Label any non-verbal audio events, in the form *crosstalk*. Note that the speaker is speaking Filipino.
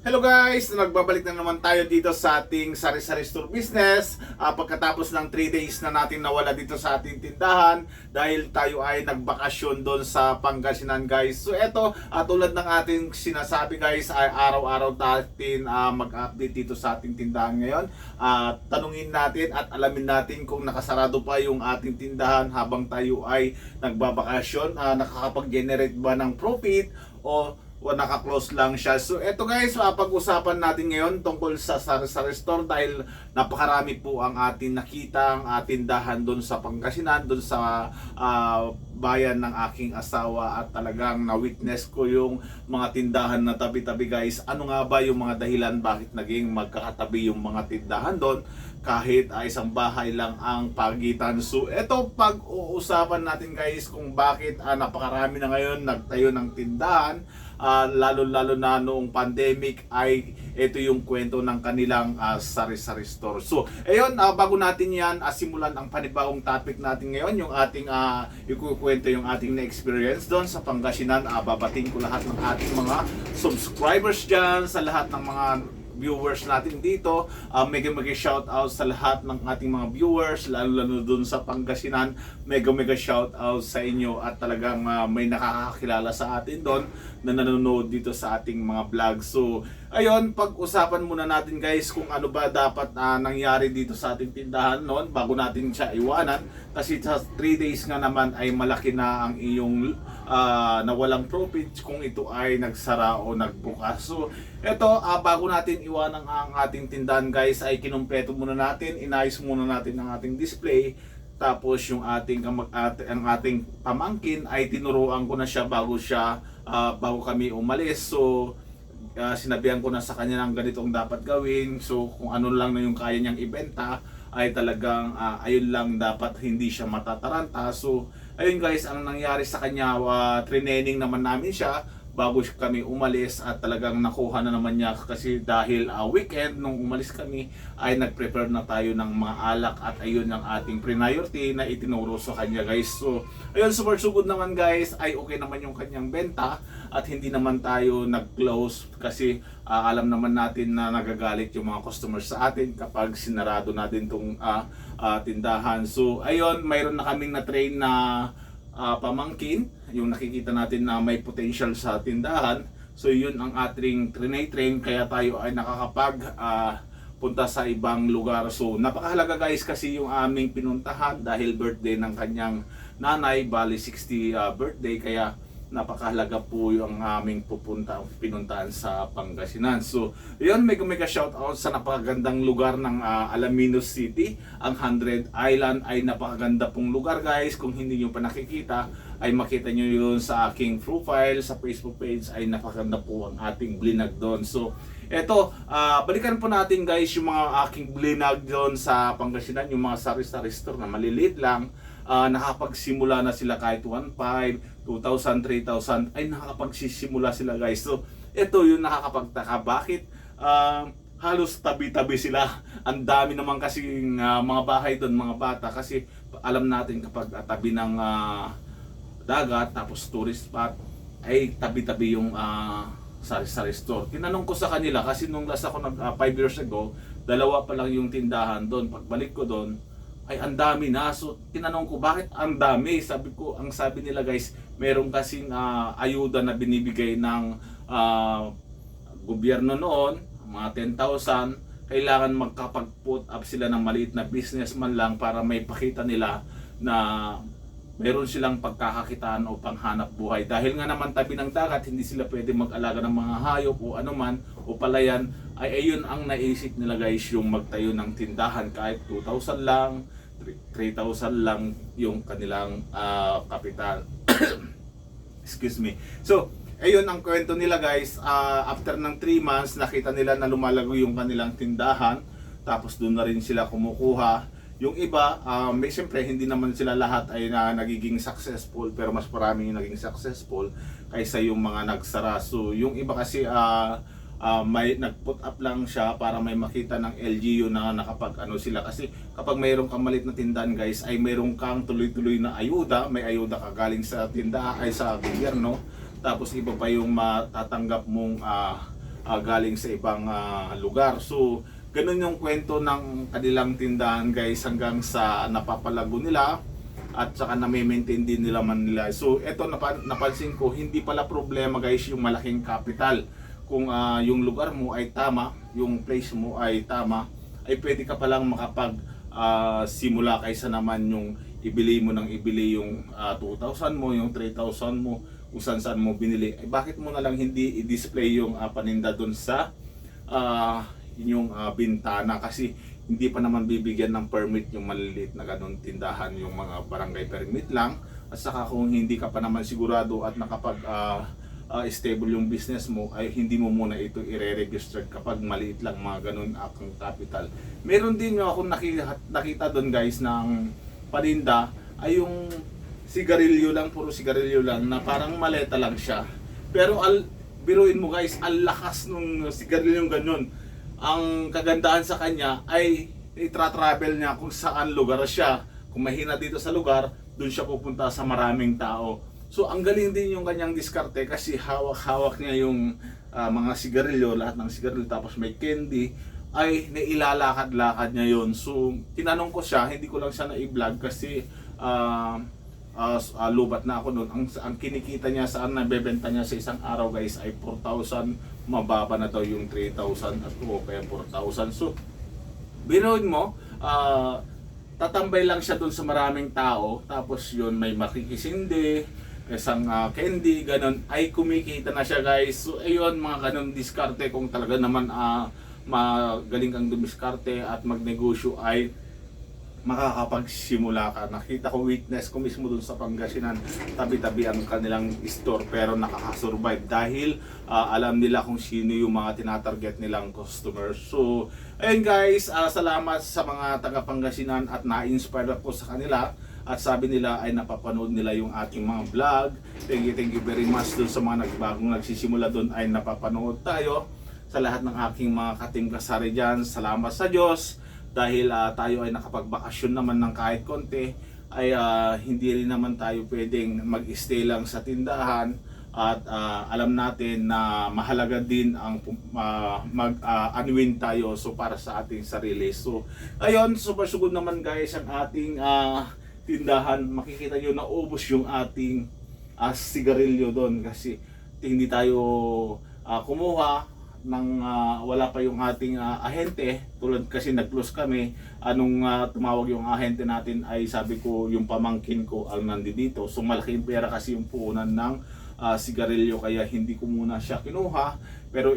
Hello guys! Nagbabalik na naman tayo dito sa ating sari-sari store business Ah, pagkatapos ng 3 days na natin nawala dito sa ating tindahan dahil tayo ay nagbakasyon doon sa Pangasinan guys. So eto, ah, tulad ng ating sinasabi guys ay araw-araw natin ah, mag-update dito sa ating tindahan ngayon. Ah, tanungin natin at alamin natin kung nakasarado pa yung ating tindahan habang tayo ay nagbabakasyon. Ah, nakakapag-generate ba ng profit o o naka-close lang siya. So eto guys, uh, pag-usapan natin ngayon tungkol sa sari-sari store dahil napakarami po ang ating nakita ang ating tindahan doon sa Pangasinan, doon sa ah, bayan ng aking asawa at talagang na-witness ko yung mga tindahan na tabi-tabi guys. Ano nga ba yung mga dahilan bakit naging magkakatabi yung mga tindahan doon kahit ah, isang bahay lang ang pagitan. So eto pag-uusapan natin guys kung bakit ah, napakarami na ngayon nagtayo ng tindahan Ah, lalo-lalo na noong pandemic ay ito yung kwento ng kanilang ah, sari-sari store. So, ayun, ah, bago natin yan ah, simulan ang panibagong topic natin ngayon, yung ating uh, ikukwento yung ating na-experience doon sa Pangasinan. Uh, babating ko lahat ng ating mga subscribers dyan, sa lahat ng mga viewers natin dito. Uh, mega mega shout out sa lahat ng ating mga viewers, lalo lalo dun sa Pangasinan. Mega mega shout out sa inyo at talagang uh, may nakakakilala sa atin doon na nanonood dito sa ating mga vlog. So, ayun, pag-usapan muna natin guys kung ano ba dapat uh, nangyari dito sa ating tindahan noon bago natin siya iwanan. Kasi sa 3 days nga naman ay malaki na ang iyong uh, nawalang profit kung ito ay nagsara o nagbukas. So, ito, uh, bago natin iwanan ang ating tindahan guys, ay kinumpleto muna natin, inayos muna natin ang ating display. Tapos yung ating kamag ang ating pamangkin ay tinuruan ko na siya bago siya uh, bago kami umalis. So uh, sinabihan ko na sa kanya ng ganitong dapat gawin. So kung ano lang na yung kaya niyang ibenta ay talagang uh, ayun lang dapat hindi siya matataranta. So ayun guys, ang nangyari sa kanya, uh, training naman namin siya bago kami umalis at talagang nakuha na naman niya kasi dahil uh, weekend nung umalis kami ay nag-prepare na tayo ng mga alak at ayun ang ating priority na itinuro sa kanya guys. So ayun super sugod naman guys ay okay naman yung kanyang benta at hindi naman tayo nag-close kasi uh, alam naman natin na nagagalit yung mga customers sa atin kapag sinarado natin tong uh, uh, tindahan. So ayun, mayroon na kaming na-train na uh, pamangkin, yung nakikita natin na may potential sa tindahan. So yun ang ating train kaya tayo ay nakakapag uh, punta sa ibang lugar. So napakahalaga guys kasi yung aming pinuntahan dahil birthday ng kanyang nanay, bali 60 uh, birthday kaya napakahalaga po yung aming pupunta pinuntahan sa Pangasinan. So, yun, mega mega shout out sa napakagandang lugar ng uh, Alaminos City. Ang 100 Island ay napakaganda pong lugar guys. Kung hindi nyo pa nakikita, ay makita nyo yun sa aking profile, sa Facebook page, ay napakaganda po ang ating blinag doon. So, eto, uh, balikan po natin guys yung mga aking blinag doon sa Pangasinan, yung mga sari-sari store na maliliit lang uh, nakapagsimula na sila kahit 1.5, 2,000, 3,000 ay nakakapagsisimula sila guys. So ito yung nakakapagtaka. Bakit uh, halos tabi-tabi sila? *laughs* Ang dami naman kasi uh, mga bahay doon, mga bata. Kasi alam natin kapag uh, tabi ng uh, dagat tapos tourist spot ay tabi-tabi yung uh, sari-sari store. Tinanong ko sa kanila kasi nung last ako nag 5 uh, years ago, dalawa pa lang yung tindahan doon. Pagbalik ko doon, ay ang dami na. So tinanong ko bakit ang dami? Sabi ko, ang sabi nila guys, meron kasing uh, ayuda na binibigay ng uh, gobyerno noon, mga 10,000. Kailangan magkapag-put up sila ng maliit na business man lang para may pakita nila na meron silang pagkakakitaan o panghanap buhay. Dahil nga naman tabi ng dagat, hindi sila pwede mag-alaga ng mga hayop o anuman o palayan, ay ayun ang naisip nila guys yung magtayo ng tindahan kahit 2,000 lang, 3,000 lang yung kanilang uh, kapital. *coughs* Excuse me. So, ayun ang kwento nila guys. Uh, after ng 3 months, nakita nila na lumalago yung kanilang tindahan. Tapos doon na rin sila kumukuha. Yung iba, uh, may siyempre hindi naman sila lahat ay na nagiging successful pero mas marami yung naging successful kaysa yung mga nagsara. So, yung iba kasi uh, uh, may nag-put up lang siya para may makita ng LGU na nakapag ano sila kasi kapag mayroong kang malit na tindahan guys ay mayroong kang tuloy-tuloy na ayuda may ayuda ka galing sa tindahan ay sa gobyerno tapos iba pa yung matatanggap mong uh, ah, galing sa ibang ah, lugar. So, ganun yung kwento ng kanilang tindahan guys hanggang sa napapalago nila at saka na-maintain din nila man nila. So, eto napa, napansin ko, hindi pala problema guys yung malaking capital. Kung ah, yung lugar mo ay tama, yung place mo ay tama, ay pwede ka palang makapag ah, simula kaysa naman yung ibili mo ng ibili yung ah, 2,000 mo, yung 3,000 mo, kung saan saan mo binili. Ay bakit mo na lang hindi i-display yung ah, paninda doon sa ah, inyong ah, bintana kasi hindi pa naman bibigyan ng permit yung maliliit na ganun tindahan yung mga barangay permit lang at saka kung hindi ka pa naman sigurado at nakapag ah, ah, stable yung business mo ay hindi mo muna ito i-register kapag maliit lang mga ganun akong capital. Meron din yung ako nakita, nakita doon guys ng paninda ay yung sigarilyo lang, puro sigarilyo lang na parang maleta lang siya. Pero al biruin mo guys, ang lakas nung sigarilyo yung ganun. Ang kagandahan sa kanya ay itra-travel niya kung saan lugar siya. Kung mahina dito sa lugar, doon siya pupunta sa maraming tao. So ang galing din yung kanyang diskarte kasi hawak-hawak niya yung ah, mga sigarilyo, lahat ng sigarilyo tapos may candy ay nailalakad-lakad niya yon. So tinanong ko siya, hindi ko lang siya na-vlog kasi ah, s- ah, lubat na ako noon. Ang, ang kinikita niya saan nabebenta niya sa isang araw guys ay 4,000. Mababa na daw yung 3,000 at o kaya 4,000. So, binuhin mo, ah, tatambay lang siya doon sa maraming tao. Tapos yun, may makikisindi, isang ah, candy, ganun. Ay kumikita na siya guys. So, ayun, mga ganun diskarte kung talaga naman ah, magaling kang dumiskarte at magnegosyo ay makakapagsimula ka. Nakita ko witness ko mismo dun sa Pangasinan, tabi-tabi ang kanilang store pero nakakasurvive dahil ah, alam nila kung sino yung mga tinatarget nilang customers. So, ayun guys, ah, salamat sa mga taga Pangasinan at na-inspire ako sa kanila at sabi nila ay napapanood nila yung ating mga vlog. Thank you, thank you very much dun sa mga nagbagong nagsisimula dun ay napapanood tayo. Sa lahat ng aking mga kating kasari dyan, salamat sa Diyos dahil ah, tayo ay nakapagbakasyon naman ng kahit konti ay ah, hindi rin naman tayo pwedeng mag-stay lang sa tindahan at ah, alam natin na mahalaga din ang ah, mag-unwin tayo so para sa ating sarili. So ayun, super sugod naman guys ang ating ah, tindahan. Makikita nyo na ubos yung ating ah, sigarilyo doon kasi hindi tayo ah, kumuha nang ah, wala pa yung ating ah, ahente tulad kasi nag-close kami anong ah, tumawag yung ahente natin ay sabi ko yung pamangkin ko ang nandito so malaking pera kasi yung puhunan ng ah, sigarilyo kaya hindi ko muna siya kinuha pero